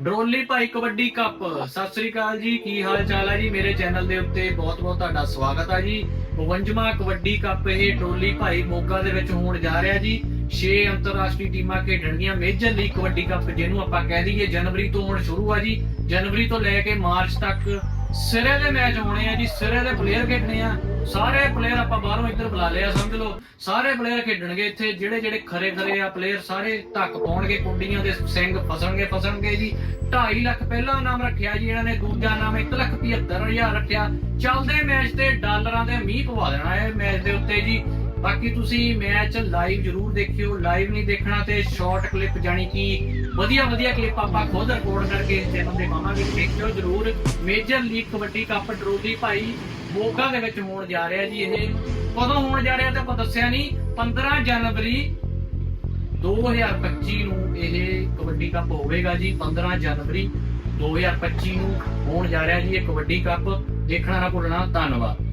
ਡਰੋਲੀ ਭਾਈ kabaddi cup. Sat Sri ਅਕਾਲ ਜੀ, ਕੀ ਹਾਲ ਚਾਲ ਹੈ ਜੀ? ਮੇਰੇ ਚੈਨਲ ਦੇ ਉੱਤੇ ਬਹੁਤ ਬਹੁਤ ਤੁਹਾਡਾ ਸਵਾਗਤ ਹੈ ਜੀ। 52ਵਾਂ ਕਬੱਡੀ ਕੱਪ ਇਹ ਡਰੋਲੀ ਭਾਈ ਮੋਗਾ ਦੇ ਵਿੱਚ ਹੋਣ ਜਾ ਰਿਹਾ ਜੀ। 6 ਅੰਤਰਰਾਸ਼ਟਰੀ ਟੀਮਾਂ ਖੇਡਣਗੀਆਂ ਮੇਜਰ ਲੀਗ ਕਬੱਡੀ ਕੱਪ, ਜਿਹਨੂੰ ਆਪਾਂ ਕਹਿ ਦਈਏ ਜਨਵਰੀ ਤੋਂ ਹੁਣ ਸ਼ੁਰੂ ਆ ਜੀ। ਜਨਵਰੀ ਤੋਂ ਲੈ ਕੇ ਮਾਰਚ ਤੱਕ ਸਿਰੇ ਦੇ ਮੈਚ ਹੋਣੇ ਆ ਜੀ, ਸਿਰੇ ਦੇ ਪਲੇਅਰ ਖੇਡਣੇ ਆ। ਸਾਰੇ ਪਲੇਅਰ ਆਪਾਂ ਬਾਹਰੋਂ ਇੱਧਰ ਬੁਲਾ ਲਿਆ, ਸਮਝ ਲਓ। ਸਾਰੇ ਪਲੇਅਰ ਖੇਡਣਗੇ ਇੱਥੇ, ਜਿਹੜੇ ਜਿਹੜੇ ਖਰੇ ਖਰੇ ਆ ਪਲੇਅਰ ਸਾਰੇ ਧੱਕ ਪਾਉਣਗੇ, ਕੁੰਡੀਆਂ ਦੇ ਸਿੰਘ ਫਸਣਗੇ ਫਸਣਗੇ ਜੀ। 2.5 ਲੱਖ ਪਹਿਲਾ ਇਨਾਮ ਰੱਖਿਆ ਜੀ ਇਹਨਾਂ ਨੇ, ਦੂਜਾ ਇਨਾਮ 175000 ਰੱਖਿਆ। ਚੱਲਦੇ ਮੈਚ ਤੇ ਡਾਲਰਾਂ ਦੇ ਮੀਂਹ ਪਵਾ ਦੇਣਾ ਇਹ ਮੈਚ ਦੇ ਉੱਤੇ ਜੀ। ਬਾਕੀ ਤੁਸੀਂ ਮੈਚ ਲਾਈਵ ਜਰੂਰ ਦੇਖਿਓ ਲਾਈਵ ਨਹੀਂ ਦੇਖਣਾ ਤੇ ਸ਼ਾਰਟ ਕਲਿੱਪ ਜਾਨੀ ਕਿ ਵਧੀਆ ਵਧੀਆ ਕਲਿੱਪ ਆਪਾਂ ਖੁਦ ਰਿਕਾਰਡ ਕਰਕੇ ਚੈਨਲ ਤੇ ਪਾਵਾਂਗੇ ਦੇਖਿਓ ਜਰੂਰ। Major league kabaddi cup Daroli Bhai Moga ਦੇ ਵਿੱਚ ਹੋਣ ਜਾ ਰਿਹਾ ਜੀ ਇਹ। ਕਦੋਂ ਹੋਣ ਜਾ ਰਿਹਾ ਤੇ ਆਪਾਂ ਦੱਸਿਆ ਨਹੀਂ 15 ਜਨਵਰੀ 2025 ਨੂੰ ਇਹ ਕਬੱਡੀ ਕੱਪ ਹੋਵੇਗਾ ਜੀ 15 ਜਨਵਰੀ 2025 ਨੂੰ ਹੋਣ ਜਾ ਰਿਹਾ ਜੀ ਇਹ ਕਬੱਡੀ ਕੱਪ ਦੇਖਣਾ ਨਾ ਭੁੱਲਣਾ, ਧੰਨਵਾਦ।